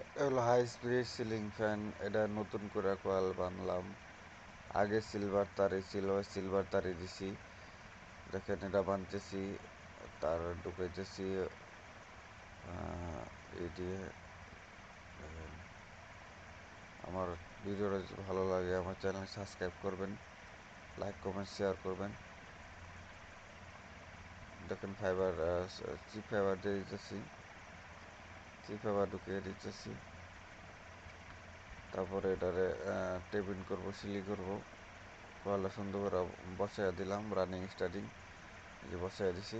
এটা হলো high speed ceiling fan এটা নতুন করে কয়েল বানলাম। আগে সিলভার তারে ছিল সিলভার তারে দিছি। দেখেন এটা বানতেছি, তার ঢুকাইতেছি দিয়ে। আমার ভিডিওটা ভালো লাগে, আমার চ্যানেল সাবস্ক্রাইব করবেন লাইক কমেন্ট শেয়ার করবেন। দেখেন ফাইবার চিপ ফাইবার দিয়ে দিতেছি। চিপ ফাইবার ঢুকিয়ে দিতেছি। তারপরে এটারে টেবিন করব, সিলি করব। কয়লা সুন্দর করে বসাইয়া দিলাম রানিং স্টার্টিং যে বসাইয়া দিছি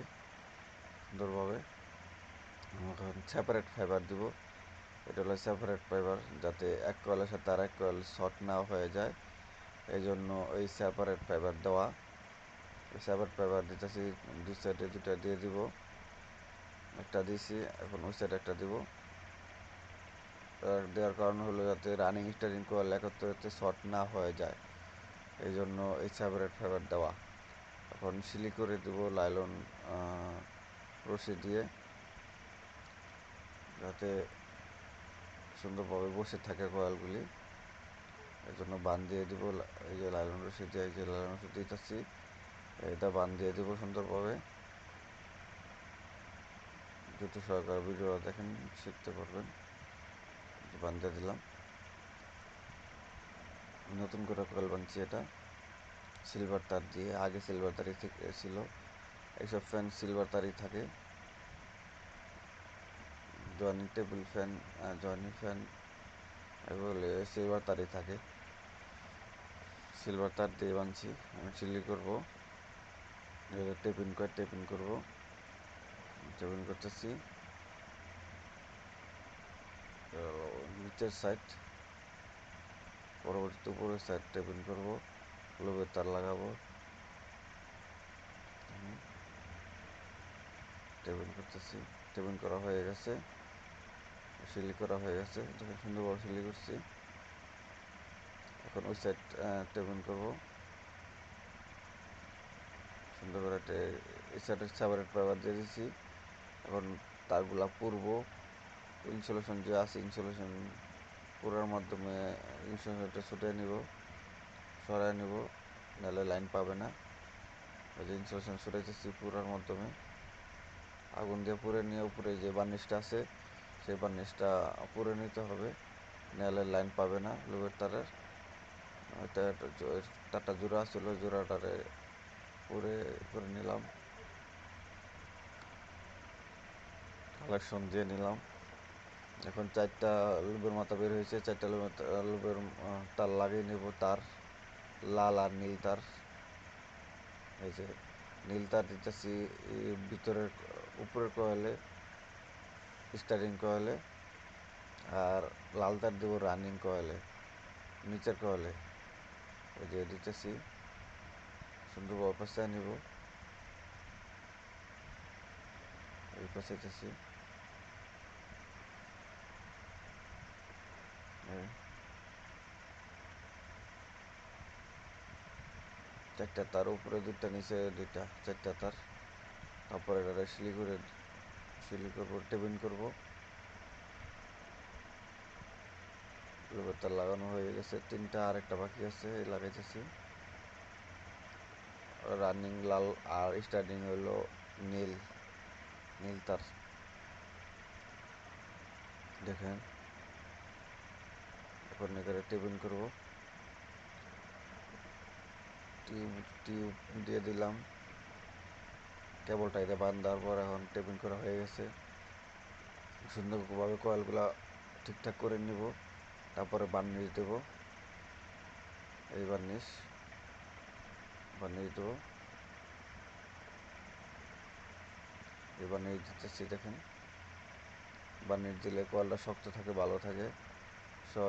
সুন্দরভাবে। এখন সেপারেট ফাইবার দিব। এটা হলো সেপারেট ফাইবার যাতে এক কয়েলের সাথে আর এক কয়েল শর্ট না হয়ে যায়। এই জন্য এই সেপারেট ফাইবার দেওয়া। এই সেপারেট ফাইবার দিতেছি, দুই সাইডে দুটা দিয়ে দিব। একটা দিছি, এখন ওই সাইডে একটা দিব। দেওয়ার কারণ হলো যাতে রানিং স্টারিং কয়েল একত্রে যাতে শর্ট না হয়ে যায়। এই জন্য এই সেপারেট ফাইবার দেওয়া। এখন সিলি করে দেবো লাইলন রশি দিয়ে। যাতে সুন্দরভাবে বসে থাকে কয়েলগুলি এই জন্য বান দিয়ে দিব এই যে লাইলন রশি দিয়ে, এই যে লাইলন রশি দিতেছি। এটা বান দিয়ে দেবো সুন্দরভাবে। দুটো সরকার ভিডিও দেখেন, শিখতে পারবেন। বান দিয়ে দিলাম। নতুন করে কয়েল বানছি এটা। সিলভার তার দিয়ে, আগে সিলভার তারই ছিল। এইসব ফ্যান সিলভার তারই থাকে। Joining table fan joining fan এগুলো সিলভার তারই থাকে। সিলভার তার দিয়ে বানছি আমি চিলি করব। টেপিন করে টেপিন করব। টেপিন করতেছি। নিচের সাইড পরবর্তীতে উপরের সাইড টেপিন করব লোভের তার লাগাবো। টেবিল করতেছি টেবিল করা হয়ে গেছে, সিলি করা হয়ে গেছে যখন সুন্দরভাবে সিলি করছি। এখন ওই সাইড টেবিল করব। সুন্দর করে এই সাইডে সেপারেট পেপার দিয়ে দিছি। এখন তারগুলা পুরবো। ইনসুলেশন যে আছে, ইনসুলেশন পুরার মাধ্যমে ইনসুলেশনটা ছুটে নিব সরাই নিব, নাহলে লাইন পাবে না। ওই যে ইনসুলেশন ছুটাইতেছি পুরার মাধ্যমে। আগুন দিয়ে পুরে নিয়ে উপরে যে বার্নিশটা আছে, সেই বার্নিশটা পুরে নিতে হবে, নাহলে লাইন পাবে না লোভের তারের তারটা জোড়া ছিল জোড়াটারে পুরে করে নিলাম। কালেকশন দিয়ে নিলাম। এখন চারটা লুবের মাথা বের হয়েছে, চারটা লুবের তার লাগিয়ে নেব তার, লাল আর নীল তার। এই যে নীল তার দিতেছি ভিতরের, উপরের কয়েলে স্টারিং কয়েলে, আর লাল তার দেবো রানিং কয়েলে, নিচের কয়েলে। ওই যে দিতেছি, সুন্দর অবস্থায় নিব। এই পাশে দিতেছি। চারটা তার, উপরে দুইটা, নিচে দুইটা, চারটা তার। তারপরে এটা সিলি করে করব, টেবিন করব। তার লাগানো হয়ে গেছে। তিনটা আর একটা বাকি আছে লাগাইতেছি। রানিং লাল আর স্টার্টিং হলো নীল নীল তার। দেখেন। এখন এখানে টেবিন করব। টিউব টিউব দিয়ে দিলাম। কেবলটা এটা বান্ধার পর এখন টেবিন করা হয়ে গেছে। সুন্দরভাবে কয়েলগুলা ঠিকঠাক করে নিব। তারপরে বার্নিশ দেব। এই বার্নিশ বার্নিশ দেবো। এই বার্নিশ দিতেছি দেখেন। বার্নিশ দিলে কয়েলটা শক্ত থাকে, ভালো থাকে।